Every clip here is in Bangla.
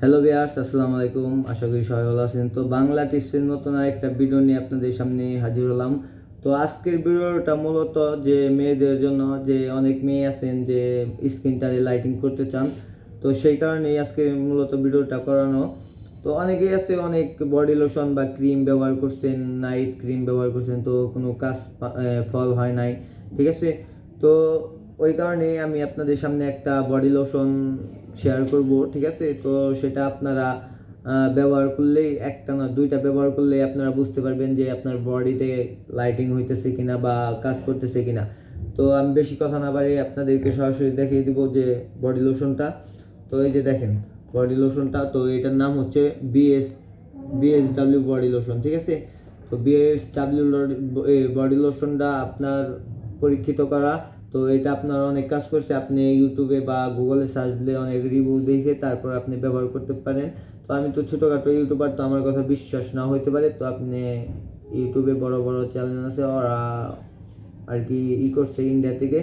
হ্যালো বিয়ার্স আসসালামু আলাইকুম। আশা করি সবাই ভালো আছেন। তো বাংলা টিপসের নতুন একটা ভিডিও নিয়ে আপনাদের সামনে হাজির হলাম। তো আজকের ভিডিওটা মূলত যে মেয়েদের জন্য যে অনেক মেয়ে আছেন যে স্ক্রিনটারে লাইটিং করতে চান, তো সেই কারণেই আজকে মূলত ভিডিওটা করানো। তো অনেকেই আছে অনেক বডি লোশন বা ক্রিম ব্যবহার করছেন নাইট ক্রিম ব্যবহার করছেন, তো কোনো কাজ ফল হয় নাই, ঠিক আছে? তো ওই কারণে আমি আপনাদের সামনে একটা বডি লোশন শেয়ার করব, ঠিক আছে? তো সেটা আপনারা ব্যবহার করলেই একটা না, দুইটা ব্যবহার করলেই আপনারা বুঝতে পারবেন যে আপনার বডিতে লাইটিং হইতেছে কিনা বা কাজ করতেছে কিনা। তো আমি বেশি কথা না বাড়িয়ে আপনাদেরকে সরাসরি দেখিয়ে দিব যে বডি লোশনটা তো এই যে দেখেন বডি লোশনটা তো এটার নাম হচ্ছে বিএস বিএসডাব্লিউ বডি লোশন ঠিক আছে? তো বিএসডাব্লিউ বডি লোশনটা আপনার পরীক্ষিত করা তো এটা আপনার অনেক কাজ করছে। আপনি ইউটিউবে বা গুগলে সার্চ দিলে অনেক রিভিউ দেখে তারপর আপনি ব্যবহার করতে পারেন। তো আমি তো ছোটোখাটো ইউটিউবার তো আমার কথা বিশ্বাস না হইতে পারে। তো আপনি ইউটিউবে বড় বড় চ্যানেল আছে, ওরা আর কি ই করছে ইন্ডিয়া থেকে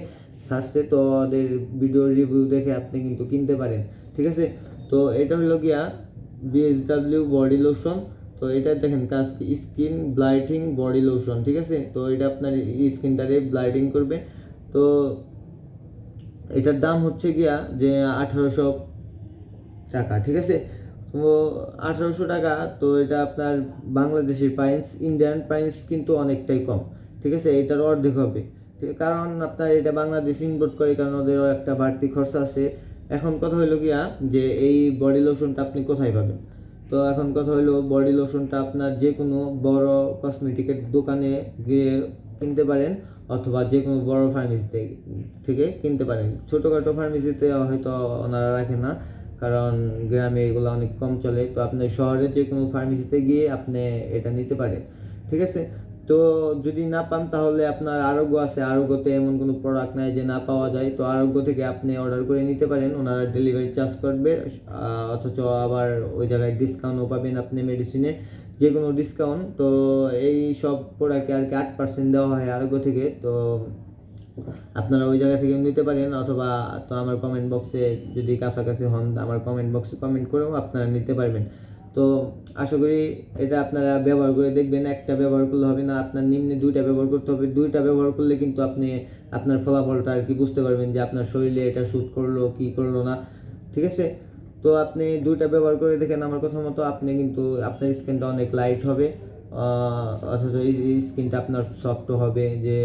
সার্চে তো ওদের ভিডিও রিভিউ দেখে আপনি কিন্তু কিনতে পারেন। ঠিক আছে? তো এটা হলো গিয়া বিএসডাব্লিউ বডি লোশন তো এটা দেখেন, কাজ স্কিন ব্লাইটিং বডি লোশন ঠিক আছে? তো এটা আপনার স্কিনটারে ব্লাইটিং করবে। তো এটার দাম হচ্ছে গিয়া যে আঠারোশো টাকা, ঠিক আছে? তো আঠারোশো টাকা, তো এটা আপনার বাংলাদেশের প্রাইস ইন্ডিয়ান প্রাইস কিন্তু অনেকটাই কম, ঠিক আছে? এটার অর্ধেক হবে, ঠিক কারণ আপনার এটা বাংলাদেশ ইম্পোর্ট করে, কারণ ওদেরও একটা বাড়তি খরচা আছে। এখন কথা হলো গিয়া যে এই বডি লোশনটা আপনি কোথায় পাবেন? তো এখন কথা হলো বডি লোশনটা আপনার যে কোনো বড় কসমেটিকের দোকানে গিয়ে কিনতে পারেন। অথবা যে কোনো বড় ফার্মেসিতে থেকে কিনতে পারেন। ছোটোখাটো ফার্মেসিতে হয়তো ওনারা রাখে না, কারণ গ্রামে এগুলো অনেক কম চলে। তো আপনি শহরে যে কোনো ফার্মেসিতে গিয়ে আপনি এটা নিতে পারেন, ঠিক আছে? তো যদি না পান, তাহলে আপনার আরোগ্য আছে। আরোগ্যতে এমন কোনো প্রোডাক্ট নাই যে না পাওয়া যায়। তো আরোগ্য থেকে আপনি অর্ডার করে নিতে পারেন। ওনারা ডেলিভারি চার্জ করবে অথচ আবার ওই জায়গায় ডিসকাউন্টও পাবেন আপনি মেডিসিনে যে কোনো ডিসকাউন্ট তো এই সব প্রোডাক্টে আর কি আট পার্সেন্ট দেওয়া হয় আরোগ্য থেকে, তো আপনারা ওই জায়গা থেকে নিতে পারেন, অথবা তো আমার কমেন্ট বক্সে যদি কাছাকাছি হন, আমার কমেন্ট বক্সে কমেন্ট করেও আপনারা নিতে পারবেন। তো আশা করি এটা আপনারা ব্যবহার করে দেখবেন, একটা ব্যবহার করলে হবে না, আপনার নিম্নে দুইটা ব্যবহার করতে হবে, দুইটা ব্যবহার করলে কিন্তু আপনি আপনার ফলাফলটা আর কি বুঝতে পারবেন যে আপনার শরীরে এটা শ্যুট করল, কি করল না, ঠিক আছে? তো আপনি দুইটা ব্যবহার করে দেখেন আমার কথা মতো আপনি কিন্তু আপনার স্কিনটা অনেক লাইট হবে। অথচ এই স্কিনটা আপনার সফট হবে, যে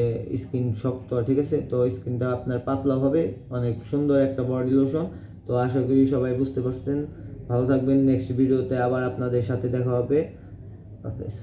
স্কিন শক্ত, ঠিক আছে? তো স্কিনটা আপনার পাতলা হবে, অনেক সুন্দর একটা বডি লোশন তো আশা করি সবাই বুঝতে পারছেন। ভালো থাকবেন নেক্সট ভিডিওতে আবার আপনাদের সাথে দেখা হবে। হাফেজ।